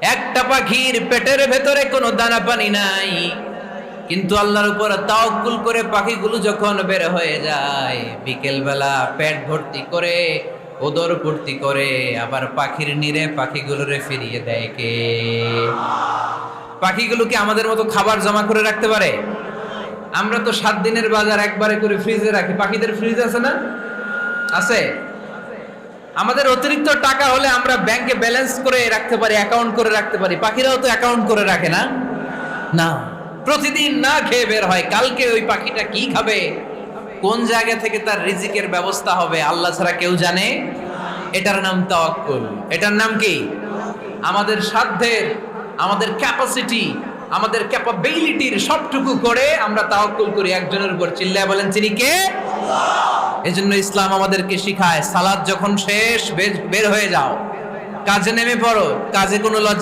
একটা পাখির পেটের ভেতরে কোনো দানা পানি নাই। কিন্তু আল্লাহর উপর তাওকুল করে পাখিগুলো যখন বের হয়ে যায় বিকেল বেলা পেট ভর্তি করে, ওদর ভর্তি করে, আবার পাখির নিরে পাখিগুলোরে ফিরিয়ে দেয় কে? পাখিগুলো কি আমাদের মতো খাবার জমা করে রাখতে পারে? আমরা তো সাত দিনের বাজার একবারে করে ফ্রিজে রাখি। পাখিদের ফ্রিজ আছে না? আছে? আমাদের অতিরিক্ত টাকা হলে আমরা ব্যাংকে ব্যালেন্স করে রাখতে পারি, অ্যাকাউন্ট করে রাখতে পারি। পাখিরাও তো অ্যাকাউন্ট করে রাখে না? না। প্রতিদিন না খেয়ে বের হয়, কালকে ওই পাখিটা কি খাবে? কোন জায়গা থেকে তার রিজিকের ব্যবস্থা হবে, আল্লাহ ছাড়া কেউ জানে? এটার নাম তাওয়াক্কুল। এটার নাম কি? আমাদের সাধ্যের, আমাদের ক্যাপাসিটি আমাদের ক্যাপাবিলিটির সবটুকু করে আমরা তাওয়াক্কুল করি। একজনের উপর চিল্লায় বলেন, চিনি কে? এজন্য ইসলাম আমাদেরকে শিখায়, সালাদ যখন শেষ, বের- হয়ে যাও। কাজে নেমে পড়ো, কাজে কোনো লজ্জা